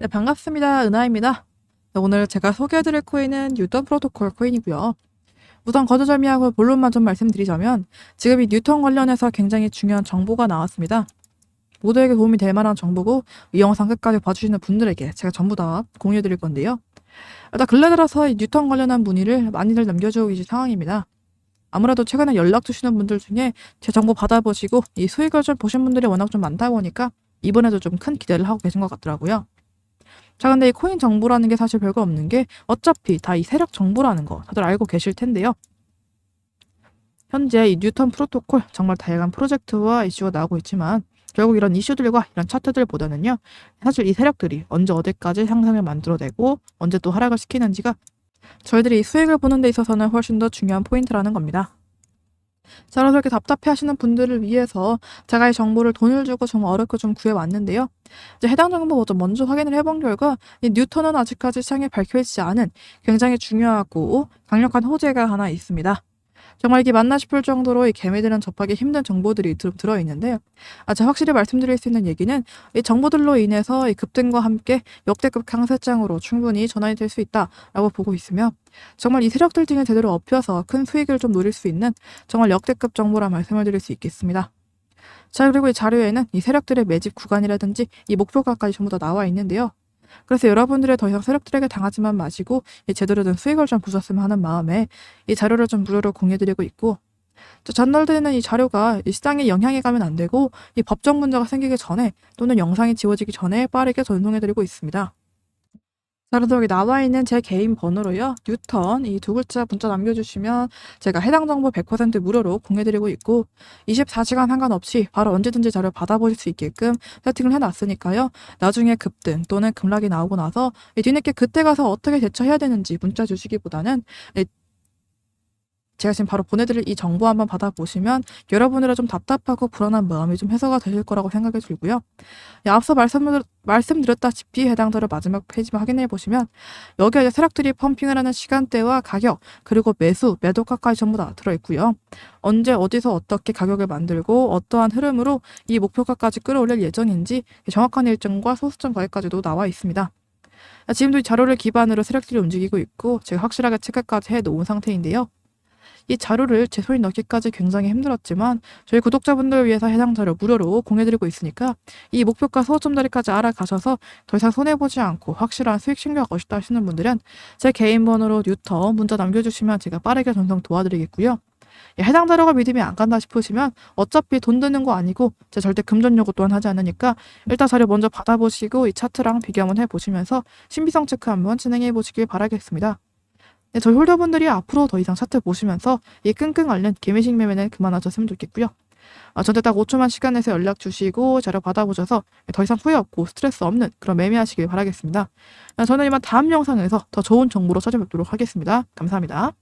네, 반갑습니다. 은하입니다. 네, 오늘 제가 소개해드릴 코인은 뉴턴 프로토콜 코인이고요. 우선 거두절미하고 본론만 좀 말씀드리자면 지금 이 뉴턴 관련해서 굉장히 중요한 정보가 나왔습니다. 모두에게 도움이 될 만한 정보고 이 영상 끝까지 봐주시는 분들에게 제가 전부 다 공유해드릴 건데요. 일단 근래 들어서 이 뉴턴 관련한 문의를 많이들 남겨주고 계신 상황입니다. 아무래도 최근에 연락 주시는 분들 중에 제 정보 받아보시고 이 수익을 좀 보신 분들이 워낙 좀 많다 보니까 이번에도 좀 큰 기대를 하고 계신 것 같더라고요. 자, 근데 이 코인 정보라는 게 사실 별거 없는 게 어차피 다 이 세력 정보라는 거 다들 알고 계실 텐데요. 현재 이 뉴턴 프로토콜 정말 다양한 프로젝트와 이슈가 나오고 있지만 결국 이런 이슈들과 이런 차트들보다는요. 사실 이 세력들이 언제 어디까지 상승을 만들어내고 언제 또 하락을 시키는지가 저희들이 수익을 보는 데 있어서는 훨씬 더 중요한 포인트라는 겁니다. 자, 그래서 이렇게 답답해 하시는 분들을 위해서 제가 이 정보를 돈을 주고 정말 어렵게 좀 구해왔는데요. 이제 해당 정보 먼저, 먼저 확인을 해본 결과 이 뉴턴은 아직까지 시장에 밝혀지지 않은 굉장히 중요하고 강력한 호재가 하나 있습니다. 정말 이게 맞나 싶을 정도로 이 개미들은 접하기 힘든 정보들이 들, 들어 있는데요. 아, 제가 확실히 말씀드릴 수 있는 얘기는 이 정보들로 인해서 이 급등과 함께 역대급 강세장으로 충분히 전환이 될 수 있다라고 보고 있으며 정말 이 세력들 등에 제대로 업혀서 큰 수익을 좀 노릴 수 있는 정말 역대급 정보라 말씀을 드릴 수 있겠습니다. 자, 그리고 이 자료에는 이 세력들의 매집 구간이라든지 이 목표가까지 전부 다 나와 있는데요. 그래서 여러분들의 더 이상 세력들에게 당하지만 마시고 이 제대로 된 수익을 좀 보셨으면 하는 마음에 이 자료를 좀 무료로 공유드리고 있고 또 전달되는 이 자료가 이 시장에 영향이 가면 안 되고 이 법적 문제가 생기기 전에 또는 영상이 지워지기 전에 빠르게 전송해드리고 있습니다. 자, 그래서 여기 나와 있는 제 개인 번호로요. 뉴턴 이 두 글자 문자 남겨주시면 제가 해당 정보 100% 무료로 공유드리고 있고 24시간 상관없이 바로 언제든지 자료 받아보실 수 있게끔 세팅을 해놨으니까요. 나중에 급등 또는 급락이 나오고 나서 이 뒤늦게 그때 가서 어떻게 대처해야 되는지 문자 주시기보다는 이 제가 지금 바로 보내드릴 이 정보 한번 받아보시면 여러분들의 좀 답답하고 불안한 마음이 좀 해소가 되실 거라고 생각이 들고요. 예, 앞서 말씀을, 말씀드렸다시피 해당 자료 마지막 페이지만 확인해 보시면 여기에 이제 세력들이 펌핑을 하는 시간대와 가격 그리고 매수, 매도가까지 전부 다 들어있고요. 언제 어디서 어떻게 가격을 만들고 어떠한 흐름으로 이 목표가까지 끌어올릴 예정인지 정확한 일정과 소수점 가격까지도 나와 있습니다. 예, 지금도 이 자료를 기반으로 세력들이 움직이고 있고 제가 확실하게 체크까지 해놓은 상태인데요. 이 자료를 제 손에 넣기까지 굉장히 힘들었지만 저희 구독자분들을 위해서 해당 자료 무료로 공유드리고 있으니까 이 목표가 소점자리까지 알아가셔서 더 이상 손해보지 않고 확실한 수익 챙겨 가시다 하시는 분들은 제 개인 번호로 뉴터 문자 남겨주시면 제가 빠르게 전송 도와드리겠고요. 예, 해당 자료가 믿음이 안 간다 싶으시면 어차피 돈 드는 거 아니고 제가 절대 금전 요구 또한 하지 않으니까 일단 자료 먼저 받아보시고 이 차트랑 비교 한번 해보시면서 신비성 체크 한번 진행해 보시길 바라겠습니다. 네, 저희 홀더분들이 앞으로 더 이상 차트 보시면서 이 끙끙 앓는 개미식 매매는 그만하셨으면 좋겠고요. 아, 저한테 딱 5초만 시간 내서 연락 주시고 자료 받아보셔서 더 이상 후회 없고 스트레스 없는 그런 매매하시길 바라겠습니다. 아, 저는 이만 다음 영상에서 더 좋은 정보로 찾아뵙도록 하겠습니다. 감사합니다.